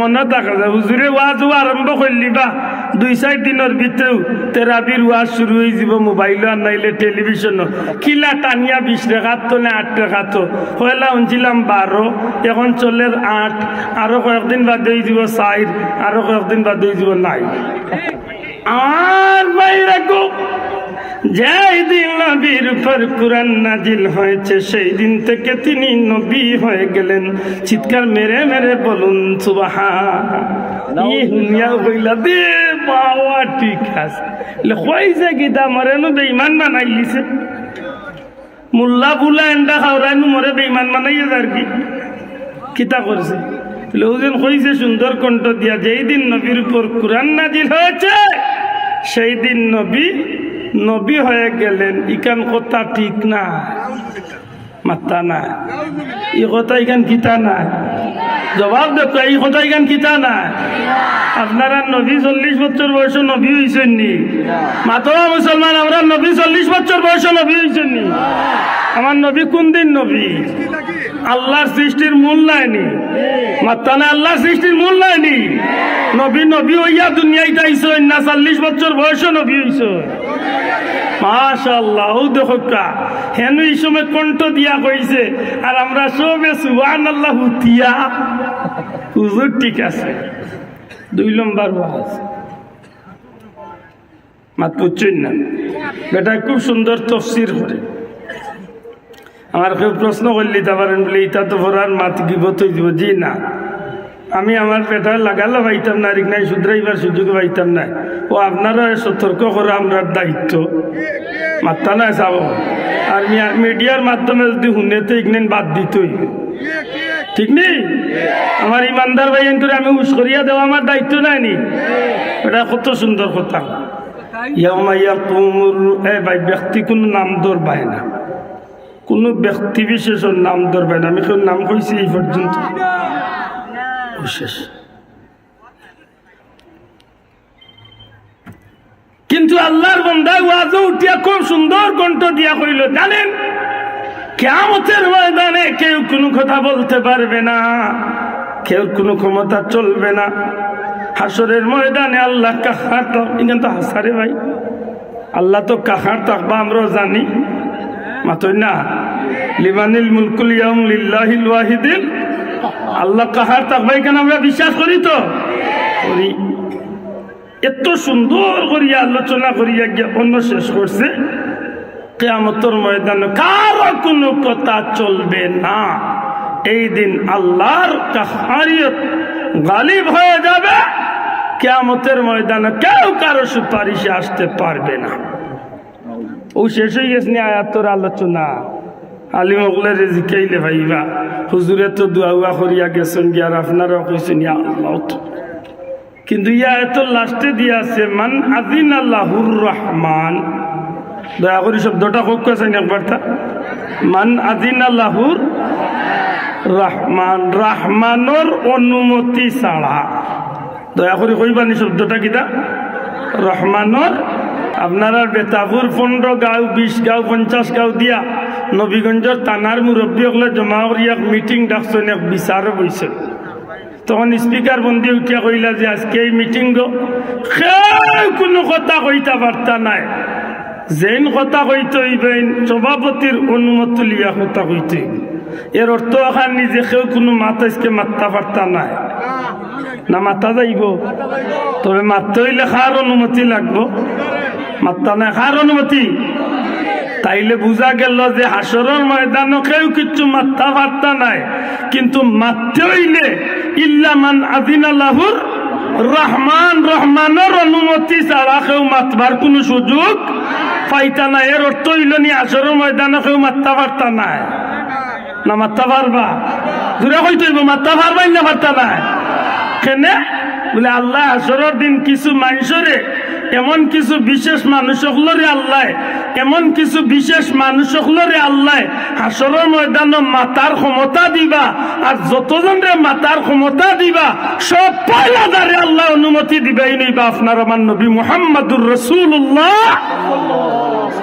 মনে থাকা যায়। হুজুরে ওয়াজ আরম্ভ করলি দুই চার দিনের ভিতরেও তেরাবির ওয়াজ শুরু যাব, মোবাইল নাইলে টেলিভিশন কিলা টানিয়া বিশ রেখাত তো না আট রেখাত পয়লা শুনছিলাম বারো, এখন চলে আট। আরও কয়েকদিন বাদ হয়ে যাব চার, আরও কয়েকদিন বাদ হয়ে যাব নাই আর যেই দিন নবীর উপর কুরআন নাজিল হয়েছে, সেই দিন থেকে তিনি নবী হয়ে গেলেন। চিৎকার মেরে মেরে বলুন দে, বাবা, ঠিক গীতা লিছে। যার কি? কিতা সুন্দর কণ্ঠ দিয়া, যেই দিন নবীর উপর কুরআন নাজিল হয়েছে, সেই দিন নবী নবী হয়ে গেলেন ইকান কথা ঠিক না। মাত্তা না। এই কথা ইকান কিতা না। জবাব দেখো, এই কথা ইকান কিতা না। আপনারা নবী চল্লিশ বছর বয়স নবী হয়েছেন নি মাতবা মুসলমান, আমরা নবী চল্লিশ বছর বয়স নবী হয়েছেন নি আমার নবী কোন দিন নবী? আল্লাহর সৃষ্টির মূল নাইনি মাত্তানা আল্লাহর সৃষ্টির মূল নাইনি নবী নবী হইয়া দুনিয়ায় তাইছ না, চল্লিশ বছর বয়স নবী হইছ এই দিয়া আর আমরা সবে আল্লাহ ঠিক আছে। দুই মাত বেটা খুব সুন্দর তফসির করে। আমার কেউ প্রশ্ন করলি তা পারেন বলে, ইটা তো ভরার মাত গিবত দিব জি না। আমি আমার পেটা লাগালে পাইতাম না রিক নাই শুধরাইবার সুযোগ পাইতাম না ও আপনারা সতর্ক করা আমরা দায়িত্ব। মাত্তা না চাব। আর মিডিয়ার মাধ্যমে যদি শুনেতে ইগনেন বাদ দিতই ঠিক নেই আমার ইমানদার ভাইয়েন করে আমি উস করিয়া দেওয়া আমার দায়িত্ব নাই নি? এটা কত সুন্দর কথা। ভাই, ব্যক্তি কোনো নাম ধরবায় না। কোনো ব্যক্তি বিশেষের নাম ধরবে না। আমি কোন নাম কইছি এই পর্যন্ত শেষ কিন্তু আল্লাহর বন্দা ওয়াজও উঠিয়া খুব সুন্দর কণ্ঠ দিয়া কইল জানেন কেমতের ময়দানে কেউ কোনো কথা বলতে পারবে না, কেউ কোনো ক্ষমতা চলবে না। হাসরের ময়দানে আল্লাহ কাহার এখান তো হাসারে ভাই। আল্লাহ তো কাহার থাকবা আমরাও জানি। মাতই না, লিমানিল মুলকুল ইয়াউম লিল্লাহিল ওয়াহিদিল আল্লাহ কাহার থাকবা এখানে আমরা বিশ্বাস করি তো? করি। এত সুন্দর করিয়া আলোচনা করিয়া জ্ঞাপন শেষ করছে। কেয়ামতর ময়দানে কারও কোনো কথা চলবে না। এই দিন আল্লাহর কাহারিয়ত গালিব হয়ে যাবে। কেয়ামতের ময়দানে কেউ কারও সুপারিশে আসতে পারবে না। ও শেষ হয়ে গেছে আয়াতর আলোচনা। আলিম ওগুলো জিকাইলে ভাইবা। হুজুরে তো দোয়া উয়া করিয়া গেছেন গিয়ার আপনারা কইছেন, ইয়া আল্লাহ কিন্তু ইয়া এত লাস্টে দিয়ে আছে, মান আদিন আল্লাহুর রহমান। দয়া করি শব্দটা হোক কেছেন একবার তা। মান আদিন আল্লাহুর রহমান। রহমানোর অনুমতি ছাড়া। দয়া করে কইবানি শব্দটা কিটা রহমানোর আপনারা বেতাপুর পনেরো গাঁও, বিশ গাঁও, পঞ্চাশ গাঁও দিয়া নবীগঞ্জের থানার মুরব্বী হলে জমা করিয়া মিটিং ডাকছেন এক বিচারও বইছে তখন স্পিকার বন্দি উঠিয়া কইলা যে আজকে এই মিটিং গো কোনো কথা কইতা পারতা নাই। যেন কথা কইতে হইবেন সভাপতির অনুমতি লিয়া কথা কইতে। এর অর্থ এখান নিজে কেউ কোনো মাথা আজকে মাত্তা পারতা নাই। না মাথা যাইব। তবে মাত্র হইলে খার অনুমতি লাগবো। মাত্তা নাই খার অনুমতি। তাইলে বুঝা গেল যে হাসরের ময়দানও কেউ কিচ্ছু মাত্তা পারতা নাই। কিন্তু মারতে হইলে ইল্লামান আদিনা লাহুর রহমান, রহমানের অনুমতি ছাড়া কেউ মাতবার কোনো সুযোগ পাইতা নাই। এর অর্থ হইল নি হাসরের ময়দানও কেউ মাত্তা পারতা নাই। না মাত্তা পারবা দূরে কইতে হইব, মাত্তা পারবাই না পারতা নাই? কেনে? বলে আল্লাহ হাসরের দিন কিছু মানুষরে এমন কিছু বিশেষ মানুষ হলরে আল্লাহ, এমন কিছু বিশেষ মানুষ হলরে আল্লাহ, হাসরের ময়দান মাতার ক্ষমতা দিবা আর যতজনরে মাতার ক্ষমতা দিবা, সব পয়লা দ্বারে আল্লাহ অনুমতি দিবাই নইবা আপনার আমার নবী মোহাম্মদুর রসুল্লাহ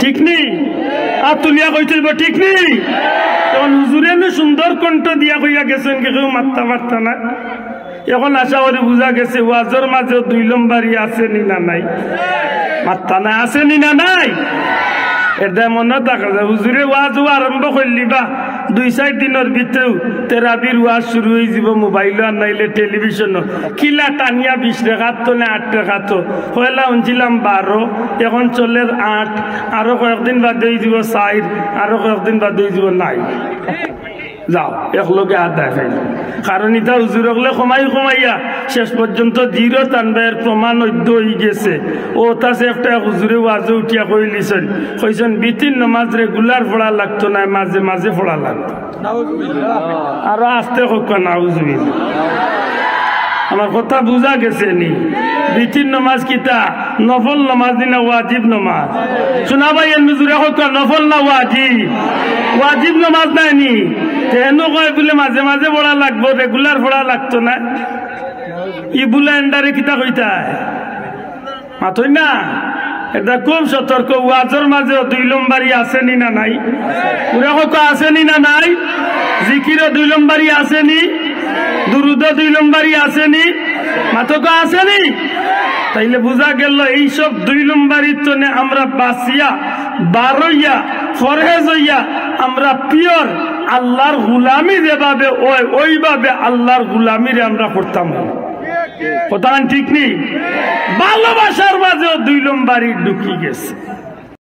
ঠিক নেই আর তুলিয়া কইতেইব ঠিক নেই হুজুরে সুন্দর কণ্ঠ দিয়া কইয়া গেছেন কেউ মাত্তা পারতা না। এখন আশা করি বোঝা গেছে, ওয়াজর মাঝেও দুই লম্বারি আছে নি নাই? মাত্তা না আছে নি নাই? এটা মনে থাকা যায়, হুজুরে ওয়াজ আরম্ভ করলি দুই চার দিনের ভিতরেও তেরাবির ওয়াজ শুরু হয়ে যাব, মোবাইল আর নাইলে টেলিভিশন। কিলা টানিয়া বিশ রেখাত তো না আট রেখাত পয়লা শুনছিলাম বারো, এখন চলে আট, আরও কয়েকদিন বাদ হয়ে যাব চার, আরও কয়েকদিন বাদ হয়ে যাব নাই। যাও একলগে আদায় খাইল কারণ ইটা হুজুর হলে কমাই কমাইয়া শেষ পর্যন্ত জিরো তানবাইয়ের প্রমাণ অদ্য হয়ে গেছে। ও তাছে একটা হুজুরে ওয়াজে উঠিয়া কইলিছেন কইছেন বিতিন নমাজ রেগুলার পড়া লাগতো না মাঝে মাঝে পড়া লাগতো। আরো আস্তে হোক না হুজুবিন আমার কথা বুঝা গেছে নি। বিতিন নমাজ কিতা নফল নমাজ দিনা ওয়াজিব নমাজ? শোনা ভাই নুজুরে হোক নফল না ওয়াজিব? ওয়াজিব নমাজ নাই নি? তেনো কয় বলে মাঝে মাঝে পড়া লাগবো, রেগুলার পড়া লাগতো না। ই বুলে এন্ডারে কিতা কইতা মাতই না? এটা খুব সতর্ক? ওয়াজর মাঝে দুই লম্বারি আসেনি না নাই? পুরা হোক আসেনি না নাই? জিকিরও দুই লম্বারি আসেনি দুরুদ দুই লম্বারি আসেনি? মাতক আসেনি? তাইলে বোঝা গেল এইসব দুই লম্বারির তনে আমরা বাসিয়া বারইয়া, ফরহেজ হইয়া আমরা পিওর, আল্লাহর গুলামি যেভাবে ওই ওইভাবে আল্লাহর গুলামিরে আমরা করতাম। কথা ঠিক নেই? ভালোবাসার মাঝেও দুই লম্বারি ঢুকি গেছে।